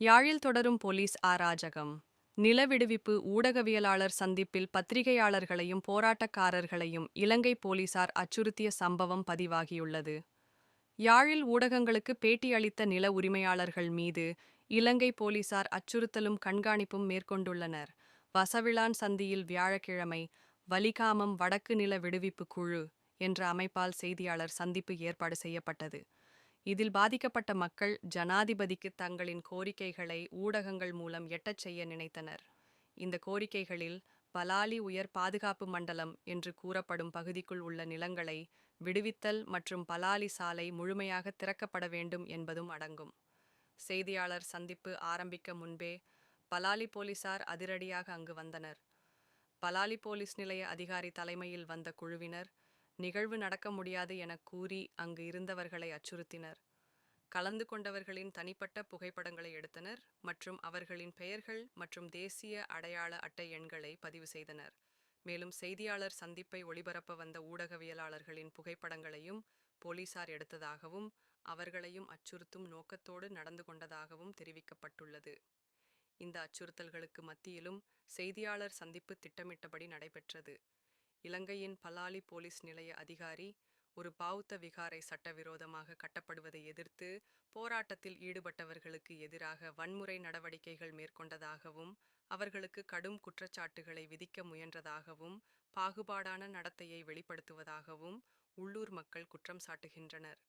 யாழில் தொடரும் போலீஸ் ஆராஜகம். நிலவிடுவிப்பு ஊடகவியலாளர் சந்திப்பில் பத்திரிகையாளர்களையும் போராட்டக்காரர்களையும் இலங்கை போலீசார் அச்சுறுத்திய சம்பவம் பதிவாகியுள்ளது. யாழில் ஊடகங்களுக்கு பேட்டி அளித்த நில உரிமையாளர்கள் மீது இலங்கை போலீசார் அச்சுறுத்தலும் கண்காணிப்பும் மேற்கொண்டுள்ளனர். வசவிளான் சந்தியில் வியாழக்கிழமை வலிகாமம் வடக்கு நில விடுவிப்பு குழு என்ற அமைப்பால் செய்தியாளர் சந்திப்பு ஏற்பாடு செய்யப்பட்டது. இதில் பாதிக்கப்பட்ட மக்கள் ஜனாதிபதிக்கு தங்களின் கோரிக்கைகளை ஊடகங்கள் மூலம் எட்டச் செய்ய நினைத்தனர். இந்த கோரிக்கைகளில் பலாலி உயர் பாதுகாப்பு மண்டலம் என்று கூறப்படும் பகுதிக்குள் உள்ள நிலங்களை விடுவித்தல் மற்றும் பலாலி சாலை முழுமையாக திறக்கப்பட வேண்டும் என்பதும் அடங்கும். செய்தியாளர் சந்திப்பு ஆரம்பிக்க முன்பே பலாலி போலீசார் அதிரடியாக அங்கு வந்தனர். பலாலி போலீஸ் நிலைய அதிகாரி தலைமையில் வந்த குழுவினர் நிகழ்வு நடக்க முடியாது என கூறி அங்கு இருந்தவர்களை அச்சுறுத்தினர். கலந்து கொண்டவர்களின் தனிப்பட்ட புகைப்படங்களை எடுத்தனர் மற்றும் அவர்களின் பெயர்கள் மற்றும் தேசிய அடையாள அட்டை எண்களை பதிவு செய்தனர். மேலும் செய்தியாளர் சந்திப்பை ஒளிபரப்ப வந்த ஊடகவியலாளர்களின் புகைப்படங்களையும் போலீசார் எடுத்ததாகவும் அவர்களையும் அச்சுறுத்தும் நோக்கத்தோடு நடந்து கொண்டதாகவும் தெரிவிக்கப்பட்டுள்ளது. இந்த அச்சுறுத்தல்களுக்கு மத்தியிலும் செய்தியாளர் சந்திப்பு திட்டமிட்டபடி நடைபெற்றது. இலங்கையின் பலாலி போலீஸ் நிலைய அதிகாரி ஒரு பௌத்த விகாரை சட்டவிரோதமாக கட்டப்படுவதை எதிர்த்து போராட்டத்தில் ஈடுபட்டவர்களுக்கு எதிராக வன்முறை நடவடிக்கைகள் மேற்கொண்டதாகவும் அவர்களுக்கு கடும் குற்றச்சாட்டுகளை விதிக்க முயன்றதாகவும் பாகுபாடான நடத்தையை வெளிப்படுத்துவதாகவும் உள்ளூர் மக்கள் குற்றம் சாட்டுகின்றனர்.